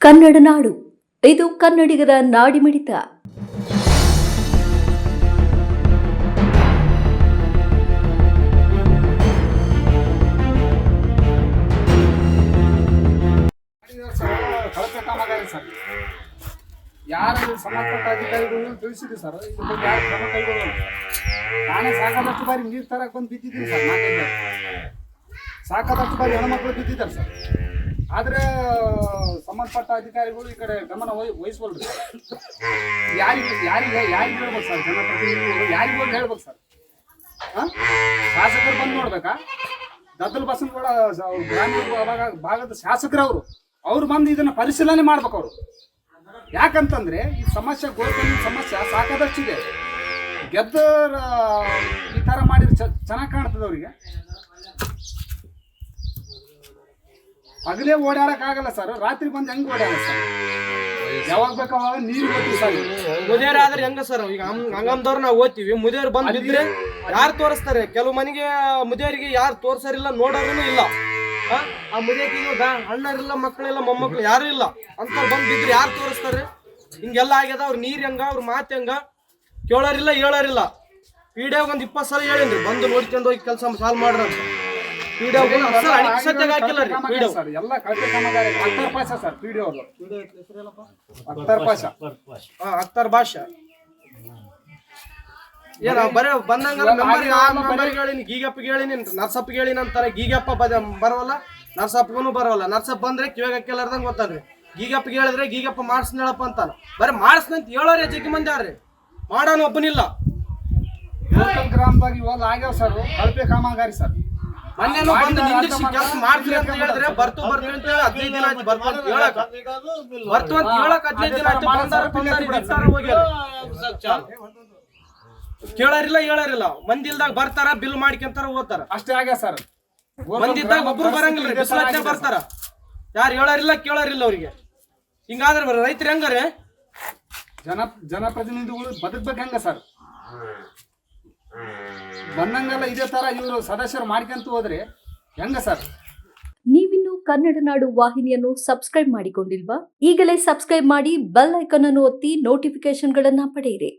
ಕನ್ನಡ ನಾಡು. ಇದು ಕನ್ನಡಿಗರ ನಾಡಿಮಿಡಿತ ಕಳಪೆ ಕಾಮಗಾರಿ ಸರ್ ಯಾರು ಸಂಬಂಧಪಟ್ಟ ಅಧಿಕಾರಿಗಳು ತಿಳಿಸಿದ್ವಿ ಸರ್. ಇದ್ರ ಬಗ್ಗೆ ಯಾರು ಕ್ರಮ ಕೈಗೊಳ್ಳಲ್ಲ. ನಾನೇ ಸಾಕಾದಷ್ಟು ಬಾರಿ ನೀರು ತರಕ್ಕೆ ಬಂದು ಸರ್. ನಾಲ್ಕೈದು ಸಾಕಾದಷ್ಟು ಬಾರಿ ಹೆಣ್ಮಕ್ಳು ಬಿದ್ದಿದ್ದಾರೆ ಸರ್. ಆದರೆ, ಸಂಬಂಧಪಟ್ಟ ಅಧಿಕಾರಿಗಳು ಈ ಕಡೆ ಗಮನ ವಹಿ ವಹಿಸ್ವಲ್ರಿ ಯಾರಿಗೆ ಯಾರಿಗೆ ಯಾರಿಗೆ ಹೇಳ್ಬೇಕು ಸರ್? ಜನಪ್ರತಿನಿಧಿಗಳು ಯಾರಿಗೆ ಹೋಗಿ ಹೇಳ್ಬೇಕು ಸರ್? ಶಾಸಕರು ಬಂದು ನೋಡ್ಬೇಕಾ? ದದ್ದಲ್ ಬಸನಗೌಡ ಕೂಡ ಗ್ರಾಮೀಣ ಭಾಗ ಭಾಗದ ಶಾಸಕರವರು ಅವ್ರು. ಬಂದು ಇದನ್ನ ಪರಿಶೀಲನೆ ಮಾಡ್ಬೇಕು ಅವರು. ಯಾಕಂತಂದ್ರೆ, ಈ ಸಮಸ್ಯೆ ಗೋಕರ್ಣ ಸಮಸ್ಯೆ ಸಾಕಾದಷ್ಟಿದೆ. ಗೆದ್ದ ಈ ತರ ಮಾಡಿದ್ರೆ ಚೆನ್ನಾಗಿ ಕಾಣ್ತದೆ ಅವರಿಗೆ. ಹಗಲೇ ಓಡಾಡಕ್ ಆಗಲ್ಲ ಸರ್. ರಾತ್ರಿ ಬಂದು ಹೆಂಗ್ ಓಡಾಡ ಸರ್? ಯಾವಾಗ ಬೇಕು ಅವಾಗ ನೀರು ಬರ್ತೀವಿ ಸರ್. ಮುದಿಯರ್ ಆದ್ರೆ ಹೆಂಗ ಸರ್ ಈಗ ಹಂಗ್- ಹಂಗಂದವ್ರು ನಾವು ಓದ್ತೀವಿ. ಮುದೇರ್ ಬಂದ್ ಬಿದ್ರೆ ಯಾರು ತೋರಿಸ್ತಾರೆ? ಕೆಲವು ಮನೆಗೆ ಮುದೇರಿಗೆ ಯಾರು ತೋರ್ಸರಿಲ್ಲ ನೋಡೋರು ಇಲ್ಲ. ಆ? ಮುದಿಯಕ್ಕೆ ಅಣ್ಣರಿಲ್ಲ ಮಕ್ಕಳಿಲ್ಲ ಮೊಮ್ಮಕ್ಳು ಯಾರು ಇಲ್ಲ. ಅಂತ ಬಂದ್ ಬಿದ್ರೆ ಯಾರು ತೋರಿಸ್ತಾರೆ? ಹಿಂಗೆಲ್ಲ ಆಗ್ಯದ ಅವ್ರ ನೀರ್ ಹೆಂಗ ಅವ್ರ ಮಾತ್ ಹೆಂಗ? ಕೇಳೋರಿಲ್ಲ ಹೇಳೋರಿಲ್ಲ. ಪೀಡಿಯಾಗ ಒಂದ್ ಇಪ್ಪತ್ತು ಸಲ ಹೇಳಿನ್ರಿ ಬಂದು ನೋಡ್ಕೊಂಡು ಹೋಗಿ ಕೆಲಸ ಸಾಲ್ವ್ ಮಾಡ್ರ ಅಡಿಕೆ ಹಾಕಿಲ್ಲ ರೀ. ಸರ್ ಎಲ್ಲ ಕಳಪೆ ಕಾಮಗಾರಿ Akhtar Pasha sir P D ಅವರು ಅಖ್ತರ್ ಪಾಷ ಅಖ್ತರ್ ಭಾಷಾ ಏನ ಬರೀ ಬಂದಂಗಲ್ಲ ಮೆಂಬರ್ ನಂಬರ್ ಹೇಳಿನಿ? ಗೀಗಪ್ಪಗೆ ಹೇಳಿನಿ ನರ್ಸಪ್ಪಗೆ ಹೇಳಿನಿ ಅಂತಾರೆ. ಗೀಗಪ್ಪ ಬದ ಬರವಲ್ಲ. ನರ್ಸಪ್ಪಗೂ ಬರೋಲ್ಲ ನರ್ಸಪ್ಪ ಬಂದ್ರೆ ಕಿವಾಗ ಕೇಳಾರ್ದಂಗ್ ಗೊತ್ತಾದ್ರಿ ಗೀಗಪ್ಪಗೆ ಹೇಳಿದ್ರೆ ಗೀಗಪ್ಪ ಮಾಡಿಸ್ನಳಪ್ಪ ಅಂತಾನ. ಬರೀ ಮಾಡಿಸ್ನಂತ ಹೇಳೋರೆ ಜಗ್ಗಿ ಮಂದಿ ಯಾರ್ರಿ ಮಾಡೋನು ಒಬ್ಬನಿಲ್ಲ. ಗ್ರಾಮದಾಗ ಇವಾಗ ಆಗ್ಯಾವ ಸರ್. ಕಳಪೆ ಕಾಮಗಾರಿ ಸರ್. ಮೊನ್ನೆನೂ ಬಂದು ನಿಂದಿಸಿ ಕೆಲಸ ಮಾಡ್ತೀರಿ ಅಂತ ಹೇಳಿದ್ರೆ ಬರ್ತು ಬರ್ತೀವಿ ಅಂತ ಹೇಳಿ ಹದಿನೈದು ದಿನ ಆಯ್ತು ಬರ್ತು ಅಂತ ಹೇಳಕ ಬರ್ತು ಅಂತ ಹೇಳಕ್ ಹದಿನೈದು ದಿನ ಆಯ್ತು ಬಂದಾರ ಬಂದಾರ ಬಿಡ್ತಾರ ಹೋಗ್ಯಾರ. ಕೇಳಾರಿಲ್ಲ ಹೇಳಾರಿಲ್ಲ. ಮಂದಿ ಇಲ್ದಾಗ ಬರ್ತಾರ ಬಿಲ್ ಮಾಡ್ಕೊಂತಾರ ಓದ್ತಾರ ಅಷ್ಟೇ ಆಗ ಸರ್? ಮಂದಿದ್ದಾಗ ಒಬ್ರು ಬರಂಗಿಲ್ಲ ಬಿಸಿಲತ್ತೆ ಬರ್ತಾರ. ಯಾರು ಹೇಳಾರಿಲ್ಲ ಕೇಳಾರಿಲ್ಲ ಅವ್ರಿಗೆ. ಹಿಂಗಾದ್ರೆ ರೈತರು ಹೆಂಗಾರೆ? ಜನ ಜನಪ್ರತಿನಿಧಿಗಳು ಬದುಕ್ಬೇಕು ಹೆಂಗ ಸರ್? ಬಂದಂಗೆಲ್ಲ ಇದೇ ತರ ಇವರು ಸದಸ್ಯರು ಮಾಡ್ಕೊಂತ ಹೋದ್ರೆ ಹೆಂಗ ಸರ್? ನೀವಿನ್ನು ಕನ್ನಡ ನಾಡು ವಾಹಿನಿಯನ್ನು ಸಬ್ಸ್ಕ್ರೈಬ್ ಮಾಡಿಕೊಂಡಿಲ್ವಾ? ಈಗಲೇ ಸಬ್ಸ್ಕ್ರೈಬ್ ಮಾಡಿ ಬೆಲ್ ಐಕಾನ್ ಅನ್ನು ಒತ್ತಿ ನೋಟಿಫಿಕೇಶನ್ಗಳನ್ನ ಪಡೆಯಿರಿ.